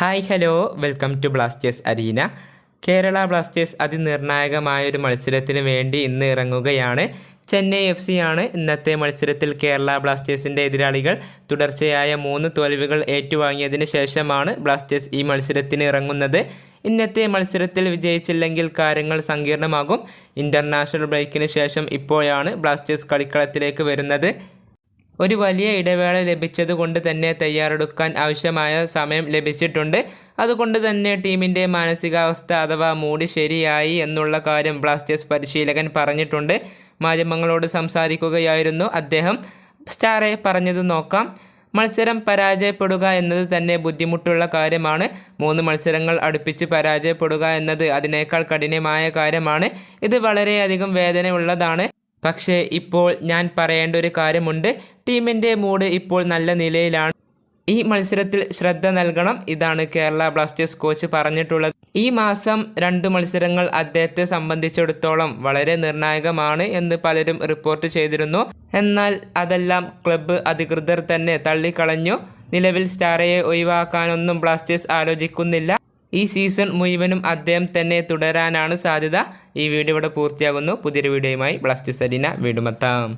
Hi hello welcome to Blasters arena Kerala Blasters അതിനിർണായകമായ ഒരു മത്സരത്തിന് വേണ്ടി ഇന്ന് ഇറങ്ങുകയാണ്. ചെന്നൈ എഫ് സി ആണ്. ഇന്നത്തെ മത്സരത്തിൽ കേരള ബ്ലാസ്റ്റേഴ്സിന്റെ എതിരാളികൾ തുടർച്ചയായ മൂന്ന് തോൽവികൾ ഏറ്റുവാങ്ങിയതിന് ശേഷമാണ് ബ്ലാസ്റ്റേഴ്സ് ഈ മത്സരത്തിന് ഇറങ്ങുന്നത്. ഇന്നത്തെ മത്സരത്തിൽ വിജയിച്ചില്ലെങ്കിൽ കാര്യങ്ങൾ സങ്കീർണമാകും. ഇന്റർനാഷണൽ ബ്രേക്കിന് ശേഷം ഇപ്പോഴാണ് ബ്ലാസ്റ്റേഴ്സ് കളിക്കളത്തിലേക്ക് വരുന്നത്. ഒരു വലിയ ഇടവേള ലഭിച്ചതുകൊണ്ട് തന്നെ തയ്യാറെടുക്കാൻ ആവശ്യമായ സമയം ലഭിച്ചിട്ടുണ്ട്. അതുകൊണ്ട് തന്നെ ടീമിന്റെ മാനസികാവസ്ഥ അഥവാ മൂഡ് ശരിയായി എന്നുള്ള കാര്യം ബ്ലാസ്റ്റേഴ്സ് പരിശീലകൻ പറഞ്ഞിട്ടുണ്ട്. മാധ്യമങ്ങളോട് സംസാരിക്കുകയായിരുന്നു അദ്ദേഹം. സ്റ്റാറെ പറഞ്ഞത് നോക്കാം. മത്സരം പരാജയപ്പെടുക എന്നത് തന്നെ ബുദ്ധിമുട്ടുള്ള കാര്യമാണ്. മൂന്ന് മത്സരങ്ങൾ അടുപ്പിച്ച് പരാജയപ്പെടുക എന്നത് അതിനേക്കാൾ കഠിനമായ കാര്യമാണ്. ഇത് വളരെയധികം വേദനയുള്ളതാണ്. പക്ഷേ ഇപ്പോൾ ഞാൻ പറയേണ്ട ഒരു കാര്യമുണ്ട്. ടീമിന്റെ മൂഡ് ഇപ്പോൾ നല്ല നിലയിലാണ്. ഈ മത്സരത്തിൽ ശ്രദ്ധ നൽകണം ഇതാണ് കേരള ബ്ലാസ്റ്റേഴ്സ് കോച്ച് പറഞ്ഞിട്ടുള്ളത്. ഈ മാസം രണ്ട് മത്സരങ്ങൾ അദ്ദേഹത്തെ സംബന്ധിച്ചിടത്തോളം വളരെ നിർണായകമാണ് എന്ന് പലരും റിപ്പോർട്ട് ചെയ്തിരുന്നു. എന്നാൽ അതെല്ലാം ക്ലബ്ബ് അധികൃതർ തന്നെ തള്ളിക്കളഞ്ഞു. നിലവിൽ സ്റ്റാറയെ ഒഴിവാക്കാനൊന്നും ബ്ലാസ്റ്റേഴ്സ് ആലോചിക്കുന്നില്ല. ഈ സീസൺ മുഴുവനും അദ്ദേഹം തന്നെ തുടരാനാണ് സാധ്യത. ഈ വീഡിയോ ഇവിടെ പൂർത്തിയാകുന്നു. പുതിയൊരു വീഡിയോയുമായി ബ്ലാസ്റ്റ് സരീന വീണ്ടും എത്താം.